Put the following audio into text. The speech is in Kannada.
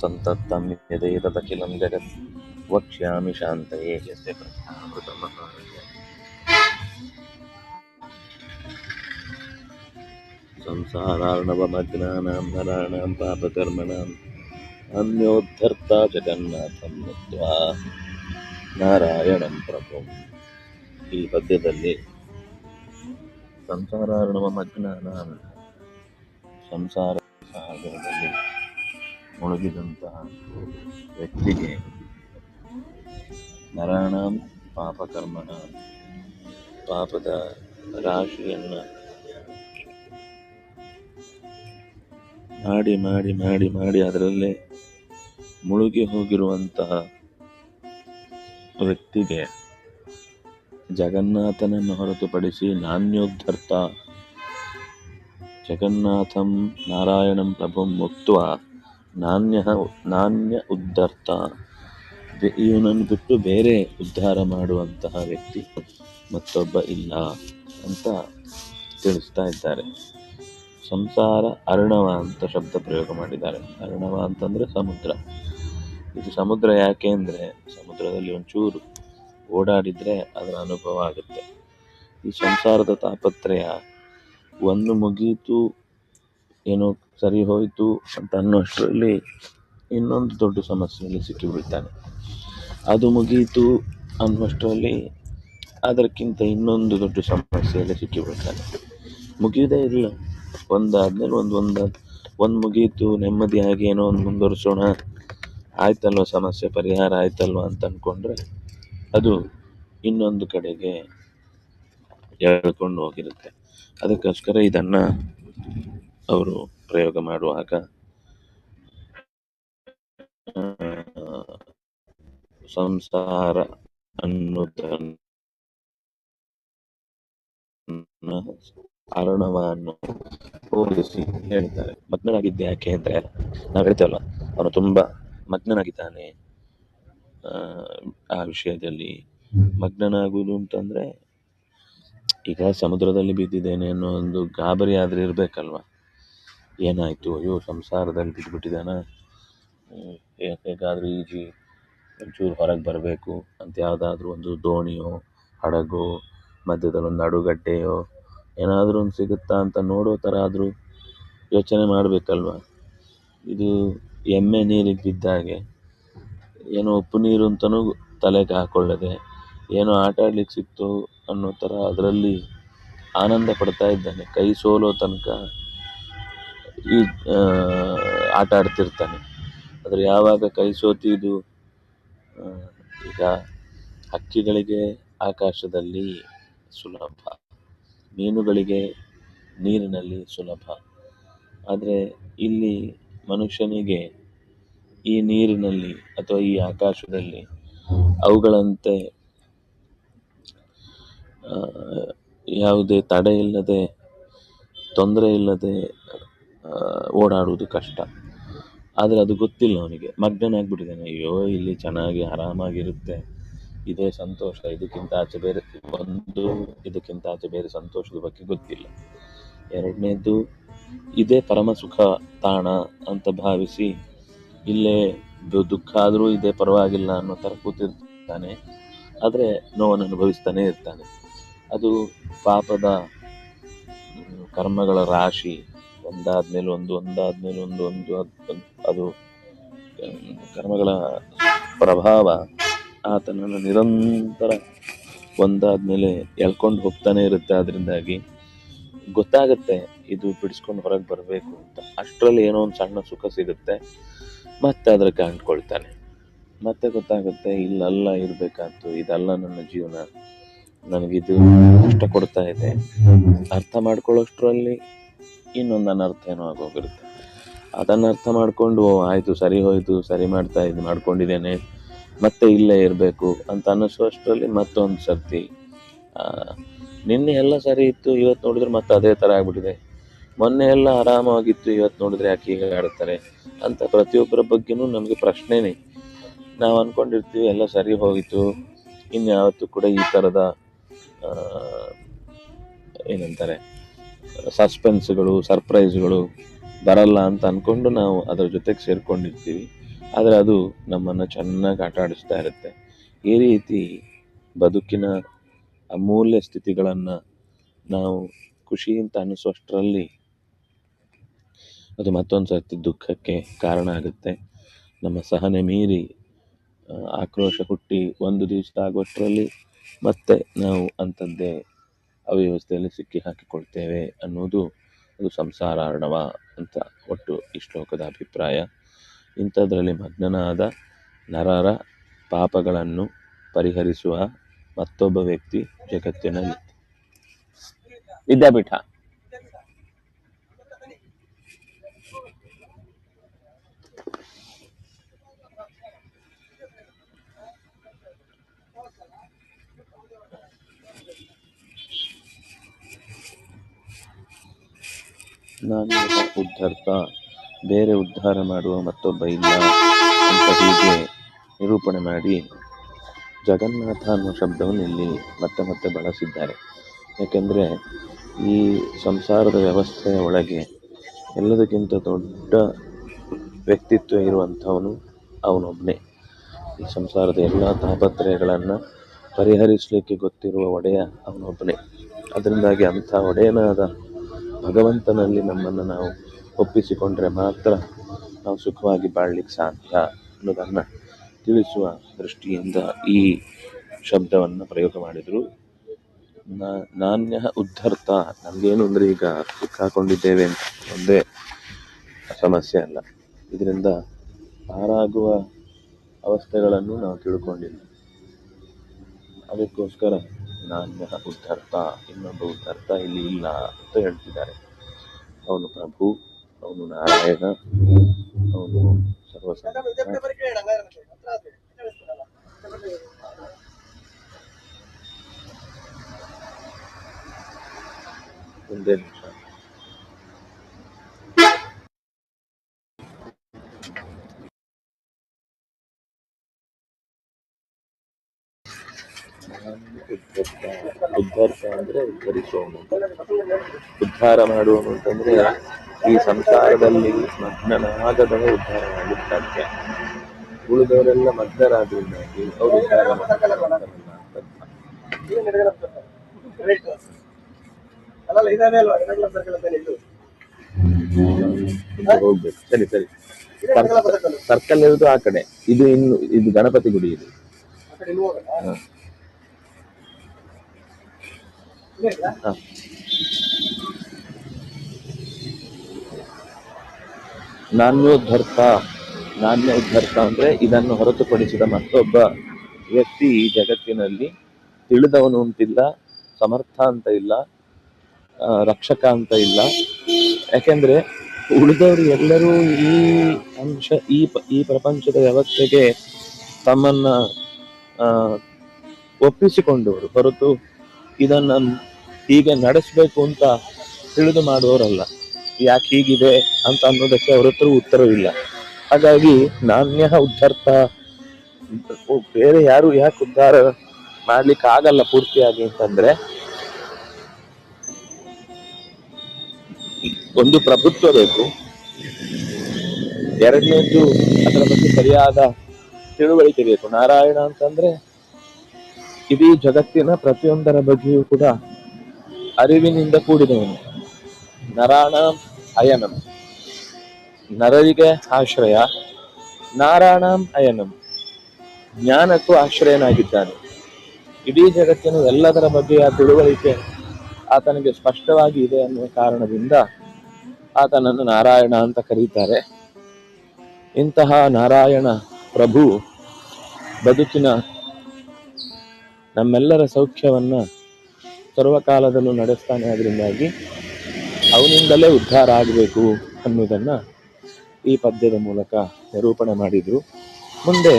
सन्तप्तं यदेतदखिलं जगत् वक्ष्यामि शान्तये यस्य प्रज्ञामृतमहाय संसारार्णवमग्नानां नराणां पापकर्मणाम् अन्योद्धर्ता जगन्नाथं ಮುಕ್ತ್ವಾ ನಾರಾಯಣಂ ಪ್ರಭು ಈ ಪದ್ಯದಲ್ಲಿ ಸಂಸಾರಾರ್ಣವ ಮಗ್ನಾನ ಸಂಸಾರ ಸಾಗರದಲ್ಲಿ ಮುಳುಗಿದಂತಹ ವ್ಯಕ್ತಿಗೆ ನರಾಣಾಂ ಪಾಪಕರ್ಮಣ ಪಾಪದ ರಾಶಿಯನ್ನು ಮಾಡಿ ಮಾಡಿ ಮಾಡಿ ಮಾಡಿ ಅದರಲ್ಲೇ ಮುಳುಗಿ ಹೋಗಿರುವಂತಹ ವ್ಯಕ್ತಿಗೆ ಜಗನ್ನಾಥನನ್ನು ಹೊರತುಪಡಿಸಿ ನಾಣ್ಯೋದ್ಧರ್ತ ಜಗನ್ನಾಥಂ ನಾರಾಯಣಂ ಪ್ರಭುಂ ಮುಕ್ತ ನಾಣ್ಯ ನಾಣ್ಯ ಉದ್ಧರ್ತ ಬೆ- ಇವನನ್ನು ಬಿಟ್ಟು ಬೇರೆ ಉದ್ಧಾರ ಮಾಡುವಂತಹ ವ್ಯಕ್ತಿ ಮತ್ತೊಬ್ಬ ಇಲ್ಲ ಅಂತ ತಿಳಿಸ್ತಾ ಇದ್ದಾರೆ. ಸಂಸಾರ ಅರ್ಣವ ಅಂತ ಶಬ್ದ ಪ್ರಯೋಗ ಮಾಡಿದ್ದಾರೆ. ಅರ್ಣವ ಅಂತಂದರೆ ಸಮುದ್ರ. ಇದು ಸಮುದ್ರ ಯಾಕೆ ಅಂದರೆ, ಸಮುದ್ರದಲ್ಲಿ ಒಂಚೂರು ಓಡಾಡಿದರೆ ಅದರ ಅನುಭವ ಆಗುತ್ತೆ. ಈ ಸಂಸಾರದ ತಾಪತ್ರಯ, ಒಂದು ಮುಗೀತು ಏನೋ ಸರಿ ಹೋಯಿತು ಅಂತ ಅನ್ನೋಷ್ಟರಲ್ಲಿ ಇನ್ನೊಂದು ದೊಡ್ಡ ಸಮಸ್ಯೆಯಲ್ಲಿ ಸಿಕ್ಕಿಬಿಡ್ತಾನೆ ಅದು ಮುಗಿಯಿತು ಅನ್ನೋಷ್ಟರಲ್ಲಿ ಅದಕ್ಕಿಂತ ಇನ್ನೊಂದು ದೊಡ್ಡ ಸಮಸ್ಯೆಯಲ್ಲಿ ಸಿಕ್ಕಿಬಿಡ್ತಾನೆ ಮುಗಿಯೋದೇ ಇಲ್ಲ. ಒಂದಾದ್ಮೇಲೆ ಒಂದು ಒಂದು ಒಂದು ಮುಗೀತು ನೆಮ್ಮದಿಯಾಗಿ ಏನೋ ಒಂದು ಮುಂದುವರಿಸೋಣ. ಆಯ್ತಲ್ವ ಸಮಸ್ಯೆ, ಪರಿಹಾರ ಆಯ್ತಲ್ವ ಅಂತ ಅಂದ್ಕೊಂಡ್ರೆ ಅದು ಇನ್ನೊಂದು ಕಡೆಗೆ ಎಳ್ಕೊಂಡು ಹೋಗಿರುತ್ತೆ. ಅದಕ್ಕೋಸ್ಕರ ಇದನ್ನ ಅವರು ಪ್ರಯೋಗ ಮಾಡುವಾಗ ಸಂಸಾರ ಅನ್ನೋದನ್ನ ಅರಣವನ್ನು ಹೋಲಿಸಿ ಹೇಳ್ತಾರೆ. ಮಗ್ನನಾಗಿದ್ದೆ ಯಾಕೆ ಅಂದ್ರೆ, ನಾವು ಹೇಳ್ತೇವಲ್ಲ, ಅವನು ತುಂಬಾ ಮಗ್ನನಾಗಿದ್ದಾನೆ. ಆ ವಿಷಯದಲ್ಲಿ ಮಗ್ನನಾಗುವುದು ಅಂತಂದ್ರೆ, ಈಗ ಸಮುದ್ರದಲ್ಲಿ ಬಿದ್ದಿದ್ದೇನೆ ಅನ್ನೋ ಒಂದು ಗಾಬರಿ ಆದ್ರೆ ಇರ್ಬೇಕಲ್ವಾ? ಏನಾಯ್ತು? ಅಯ್ಯೋ, ಸಂಸಾರದಲ್ಲಿ ಬಿದ್ದುಬಿಟ್ಟಿದ್ದಾನೆ ಹೇಗಾದರೂ ಈಜಿ, ಒಂಚೂರು ಹೊರಗೆ ಬರಬೇಕು ಅಂತ ಯಾವುದಾದ್ರೂ ಒಂದು ದೋಣಿಯೋ, ಹಡಗೋ, ಮಧ್ಯದಲ್ಲಿ ಒಂದು ನಡುಗಡ್ಡೆಯೋ, ಏನಾದರೂ ಒಂದು ಸಿಗುತ್ತಾ ಅಂತ ನೋಡೋ ಥರ ಆದರೂ ಯೋಚನೆ ಮಾಡಬೇಕಲ್ವ? ಇದು ಎಮ್ಮೆ ನೀರಿಗೆ ಬಿದ್ದಾಗೆ ಏನೋ ಉಪ್ಪು ನೀರು ಅಂತಲೂ ತಲೆಗೆ ಹಾಕೊಳ್ಳದೆ, ಏನೋ ಆಟ ಆಡ್ಲಿಕ್ಕೆ ಸಿಕ್ತು ಅನ್ನೋ ಥರ ಅದರಲ್ಲಿ ಆನಂದ ಪಡ್ತಾ ಇದ್ದಾನೆ. ಕೈ ಸೋಲೋ ತನಕ ಈ ಆಟ ಆಡ್ತಿರ್ತಾನೆ. ಆದರೆ ಯಾವಾಗ ಕೈ ಸೋತಿದ್ದು ಇದು ಈಗ ಹಕ್ಕಿಗಳಿಗೆ ಆಕಾಶದಲ್ಲಿ ಸುಲಭ, ಮೀನುಗಳಿಗೆ ನೀರಿನಲ್ಲಿ ಸುಲಭ. ಆದರೆ ಇಲ್ಲಿ ಮನುಷ್ಯನಿಗೆ ಈ ನೀರಿನಲ್ಲಿ ಅಥವಾ ಈ ಆಕಾಶದಲ್ಲಿ ಅವುಗಳಂತೆ ಯಾವುದೇ ತಡೆ ಇಲ್ಲದೆ, ತೊಂದರೆ ಇಲ್ಲದೆ ಓಡಾಡುವುದು ಕಷ್ಟ. ಆದರೆ ಅದು ಗೊತ್ತಿಲ್ಲ ಅವನಿಗೆ. ಮಗ್ನನಾಗ್ಬಿಟ್ಟಿದ್ದಾನೆ ಅಯ್ಯೋ, ಇಲ್ಲಿ ಚೆನ್ನಾಗಿ ಆರಾಮಾಗಿರುತ್ತೆ. ಇದೇ ಸಂತೋಷ. ಇದಕ್ಕಿಂತ ಆಚೆ ಬೇರೆ ಒಂದು, ಇದಕ್ಕಿಂತ ಆಚೆ ಬೇರೆ ಸಂತೋಷದ ಬಗ್ಗೆ ಗೊತ್ತಿಲ್ಲ. ಎರಡನೇದು, ಇದೇ ಪರಮ ಸುಖ ತಾಣ ಅಂತ ಭಾವಿಸಿ, ಇಲ್ಲೇ ದುಃಖ ಆದರೂ ಇದೇ ಪರವಾಗಿಲ್ಲ ಅನ್ನೋ ಥರ ಕೂತಿರ್ತಾನೆ. ಆದರೆ ನೋವನ್ನು ಅನುಭವಿಸ್ತಾನೆ ಇರ್ತಾನೆ. ಅದು ಪಾಪದ ಕರ್ಮಗಳ ರಾಶಿ. ಒಂದಾದ್ಮೇಲೆ ಒಂದು ಒಂದಾದ್ಮೇಲೆ ಒಂದು ಒಂದು, ಅದ್- ಕರ್ಮಗಳ ಪ್ರಭಾವ ಆತನನ್ನು ನಿರಂತರ ಒಂದಾದ್ಮೇಲೆ ಎಳ್ಕೊಂಡು ಹೋಗ್ತಾನೆ ಇರುತ್ತೆ. ಅದರಿಂದಾಗಿ ಗೊತ್ತಾಗುತ್ತೆ ಇದು ಬಿಡಿಸ್ಕೊಂಡು ಹೊರಗೆ ಬರಬೇಕು ಅಂತ. ಅಷ್ಟರಲ್ಲಿ ಏನೋ ಒಂದು ಸಣ್ಣ ಸುಖ ಸಿಗುತ್ತೆ. ಮತ್ತೆ ಅದಕ್ಕೆ ಅಂಟ್ಕೊಳ್ತಾನೆ ಮತ್ತೆ ಗೊತ್ತಾಗುತ್ತೆ ಇಲ್ಲಲ್ಲ ಇರಬೇಕಾಯ್ತು. ಇದಲ್ಲ ನನ್ನ ಜೀವನ. ನನಗಿದು ಕಷ್ಟ ಕೊಡ್ತಾ ಇದೆ. ಅರ್ಥ ಮಾಡ್ಕೊಳ್ಳೋಷ್ಟ್ರಲ್ಲಿ ಇನ್ನೊಂದು ಅನರ್ಥ ಏನೋ ಆಗೋಗಿರುತ್ತೆ. ಅದನ್ನು ಅರ್ಥ ಮಾಡಿಕೊಂಡು ಆಯಿತು, ಸರಿ ಹೋಯಿತು, ಸರಿ ಮಾಡ್ತಾ ಇದು ಮಾಡ್ಕೊಂಡಿದ್ದೇನೆ, ಮತ್ತೆ ಇಲ್ಲೇ ಇರಬೇಕು ಅಂತ ಅನ್ನಿಸುವಷ್ಟರಲ್ಲಿ ಮತ್ತೊಂದು ಸರ್ತಿ ನಿನ್ನೆ ಎಲ್ಲ ಸರಿ ಇತ್ತು, ಇವತ್ತು ನೋಡಿದ್ರೆ ಮತ್ತೆ ಅದೇ ಥರ ಆಗ್ಬಿಟ್ಟಿದೆ. ಮೊನ್ನೆ ಎಲ್ಲ ಆರಾಮಾಗಿತ್ತು ಇವತ್ತು ನೋಡಿದ್ರೆ ಯಾಕೆ ಹೀಗೆ ಆಡ್ತಾರೆ ಅಂತ ಪ್ರತಿಯೊಬ್ಬರ ಬಗ್ಗೆನೂ ನಮಗೆ ಪ್ರಶ್ನೆನೇ. ನಾವು ಅಂದ್ಕೊಂಡಿರ್ತೀವಿ ಎಲ್ಲ ಸರಿ ಹೋಗಿತ್ತು ಇನ್ಯಾವತ್ತೂ ಕೂಡ ಈ ಥರದ ಏನಂತಾರೆ ಸಸ್ಪೆನ್ಸ್ಗಳು ಸರ್ಪ್ರೈಸ್ಗಳು ಬರಲ್ಲ ಅಂತ ಅಂದ್ಕೊಂಡು ನಾವು ಅದರ ಜೊತೆಗೆ ಸೇರ್ಕೊಂಡಿರ್ತೀವಿ. ಆದರೆ ಅದು ನಮ್ಮನ್ನು ಚೆನ್ನಾಗಿ ಆಟ ಆಡಿಸ್ತಾ ಇರುತ್ತೆ. ಈ ರೀತಿ ಬದುಕಿನ ಅಮೂಲ್ಯ ಸ್ಥಿತಿಗಳನ್ನು ನಾವು ಖುಷಿಯಿಂದ ಅನಿಸುವಷ್ಟರಲ್ಲಿ ಅದು ಮತ್ತೊಂದು ಸರ್ತಿ ದುಃಖಕ್ಕೆ ಕಾರಣ ಆಗುತ್ತೆ. ನಮ್ಮ ಸಹನೆ ಮೀರಿ ಆಕ್ರೋಶ ಹುಟ್ಟಿ ಒಂದು ದಿವಸ ಆಗುವಷ್ಟರಲ್ಲಿ ಮತ್ತೆ ನಾವು ಅಂಥದ್ದೇ ಅವ್ಯವಸ್ಥೆಯಲ್ಲಿ ಸಿಕ್ಕಿ ಹಾಕಿಕೊಳ್ತೇವೆ ಅನ್ನೋದು ಅದು ಸಂಸಾರ ಅರ್ಣವ ಅಂತ ಒಟ್ಟು ಈ ಶ್ಲೋಕದ ಅಭಿಪ್ರಾಯ. ಇಂಥದ್ರಲ್ಲಿ ಮಗ್ನನಾದ ನರರ ಪಾಪಗಳನ್ನು ಪರಿಹರಿಸುವ ಮತ್ತೊಬ್ಬ ವ್ಯಕ್ತಿ ಜಗತ್ತಿನಲ್ಲಿ. ವಿದ್ಯಾಪೀಠ. ನಾನು ಉದ್ಧರ್ತ ಬೇರೆ ಉದ್ಧಾರ ಮಾಡುವ ಮತ್ತೊಬ್ಬ ಇಲ್ಲ ಅಂತ ಹೀಗೆ ನಿರೂಪಣೆ ಮಾಡಿ ಜಗನ್ನಾಥ ಅನ್ನೋ ಶಬ್ದವನ್ನು ಇಲ್ಲಿ ಮತ್ತೆ ಮತ್ತೆ ಬಳಸಿದ್ದಾರೆ. ಯಾಕೆಂದರೆ ಈ ಸಂಸಾರದ ವ್ಯವಸ್ಥೆಯ ಒಳಗೆ ಎಲ್ಲದಕ್ಕಿಂತ ದೊಡ್ಡ ವ್ಯಕ್ತಿತ್ವ ಇರುವಂಥವನು ಅವನೊಬ್ಬನೇ. ಈ ಸಂಸಾರದ ಎಲ್ಲ ತಾಪತ್ರಯಗಳನ್ನು ಪರಿಹರಿಸಲಿಕ್ಕೆ ಗೊತ್ತಿರುವ ಒಡೆಯ ಅವನೊಬ್ಬನೇ. ಅದರಿಂದಾಗಿ ಅಂಥ ಒಡೆಯನಾದ ಭಗವಂತನಲ್ಲಿ ನಮ್ಮನ್ನು ನಾವು ಒಪ್ಪಿಸಿಕೊಂಡ್ರೆ ಮಾತ್ರ ನಾವು ಸುಖವಾಗಿ ಬಾಳ್ಲಿಕ್ಕೆ ಸಾಧ್ಯ ಅನ್ನೋದನ್ನು ತಿಳಿಸುವ ದೃಷ್ಟಿಯಿಂದ ಈ ಶಬ್ದವನ್ನು ಪ್ರಯೋಗ ಮಾಡಿದರು. ನಾಣ್ಯ ಉದ್ಧರ್ತ. ನಮಗೇನು ಅಂದರೆ ಈಗ ಸಿಕ್ಕಾಕೊಂಡಿದ್ದೇವೆ ಅಂತ ಒಂದೇ ಸಮಸ್ಯೆ ಅಲ್ಲ. ಇದರಿಂದ ಪಾರಾಗುವ ಅವಸ್ಥೆಗಳನ್ನು ನಾವು ತಿಳ್ಕೊಂಡಿಲ್ಲ. ಅದಕ್ಕೋಸ್ಕರ ನಾಣ್ಯ ಉದ್ಧರ್ತ ಇನ್ನೊಂದು ಉದ್ಧರ್ತ ಇಲ್ಲಿ ಇಲ್ಲ ಅಂತ ಹೇಳ್ತಿದ್ದಾರೆ. ಅವನು ಪ್ರಭು ಅವನು ನಾರಾಯಣ ಅವನು ಒಂದೇ ಉದ್ಧರ್ತ ಉದ್ಧರ್ತ ಅಂದ್ರೆ ಉದ್ಧರಿಸೋನು ಉದ್ಧಾರ ಮಾಡುವನು ಅಂತಂದ್ರೆ ಈ ಸಂಸಾರದಲ್ಲಿ ಮಗ್ನನಾಗದವ ಉದ್ಧಾರ ಮಾಡಲಿಕ್ಕೆ ಸಾಧ್ಯ ಉಳಿದವರೆಲ್ಲ ಮಗ್ನರಾದ್ರಿಂದಾಗಿ ಅವರು ಉದ್ಧಾರ ಹೋಗ್ಬೇಕು ಸರಿ ಸರಿ ಸರ್ಕಲ್ ಇರೋದು ಆ ಕಡೆ. ಇದು ಇನ್ನು ಇದು ಗಣಪತಿ ಗುಡಿ ಇದು ಆ ಕಡೆ ಇನ್ನೂ ಹೋಗಲ್ಲ ಹ. ಇಲ್ಲ ಇಲ್ಲ ಹ. ನಾಣ್ಯೋದ್ಧರ್ತ ನಾಣ್ಯ ಉದ್ಧರ್ತ ಅಂದ್ರೆ ಇದನ್ನು ಹೊರತುಪಡಿಸಿದ ಮತ್ತೊಬ್ಬ ವ್ಯಕ್ತಿ ಈ ಜಗತ್ತಿನಲ್ಲಿ ತಿಳಿದವನು ಅಂತಿಲ್ಲ, ಸಮರ್ಥ ಅಂತ ಇಲ್ಲ ರಕ್ಷಕ ಅಂತ ಇಲ್ಲ. ಯಾಕೆಂದ್ರೆ ಉಳಿದವರು ಎಲ್ಲರೂ ಈ ಅಂಶ, ಈ ಈ ಪ್ರಪಂಚದ ವ್ಯವಸ್ಥೆಗೆ ತಮ್ಮನ್ನ ಒಪ್ಪಿಸಿಕೊಂಡವರು. ಹೊರತು ಇದನ್ನ ಹೀಗೆ ನಡೆಸಬೇಕು ಅಂತ ತಿಳಿದು ಮಾಡುವವರಲ್ಲ. ಯಾಕೆ ಹೀಗಿದೆ ಅಂತ ಅನ್ನೋದಕ್ಕೆ ಅವ್ರ ಹತ್ರ ಉತ್ತರವಿಲ್ಲ ಹಾಗಾಗಿ ನಾಣ್ಯ ಉದ್ಧಾರ್ಥ, ಬೇರೆ ಯಾರು ಯಾಕೆ ಉದ್ಧಾರ ಮಾಡ್ಲಿಕ್ಕೆ ಆಗಲ್ಲ ಪೂರ್ತಿಯಾಗಿ ಅಂತಂದ್ರೆ, ಒಂದು ಪ್ರಭುತ್ವ ಬೇಕು. ಎರಡನೇದು ಅದರ ಬಗ್ಗೆ ಸರಿಯಾದ ತಿಳುವಳಿಕೆ ಬೇಕು. ನಾರಾಯಣ ಅಂತಂದ್ರೆ ಇಡೀ ಜಗತ್ತಿನ ಪ್ರತಿಯೊಂದರ ಬಗ್ಗೆಯೂ ಕೂಡ ಅರಿವಿನಿಂದ ಕೂಡಿದವನು. ನರಾಣ ಅಯನಂ. ನರರಿಗೆ ಆಶ್ರಯ. ನಾರಾಯಣಂ ಅಯನಂ. ಜ್ಞಾನಕ್ಕೂ ಆಶ್ರಯನಾಗಿದ್ದಾನೆ. ಇಡೀ ಜಗತ್ತಿನ ಎಲ್ಲದರ ಬಗ್ಗೆಯ ತಿಳುವಳಿಕೆ ಆತನಿಗೆ ಸ್ಪಷ್ಟವಾಗಿ ಇದೆ ಅನ್ನುವ ಕಾರಣದಿಂದ ಆತನನ್ನು ನಾರಾಯಣ ಅಂತ ಕರೀತಾರೆ. ಇಂತಹ ನಾರಾಯಣ ಪ್ರಭು ಬದುಕಿನ ನಮ್ಮೆಲ್ಲರ ಸೌಖ್ಯವನ್ನ ಸರ್ವಕಾಲದಲ್ಲೂ ನಡೆಸ್ತಾನೆ ಅದರಿಂದಾಗಿ ಅವನಿಂದಲೇ ಉದ್ಧಾರ ಆಗಬೇಕು ಅನ್ನೋದನ್ನು ಈ ಪದ್ಯದ ಮೂಲಕ ನಿರೂಪಣೆ ಮಾಡಿದ್ರು. ಮುಂದೆ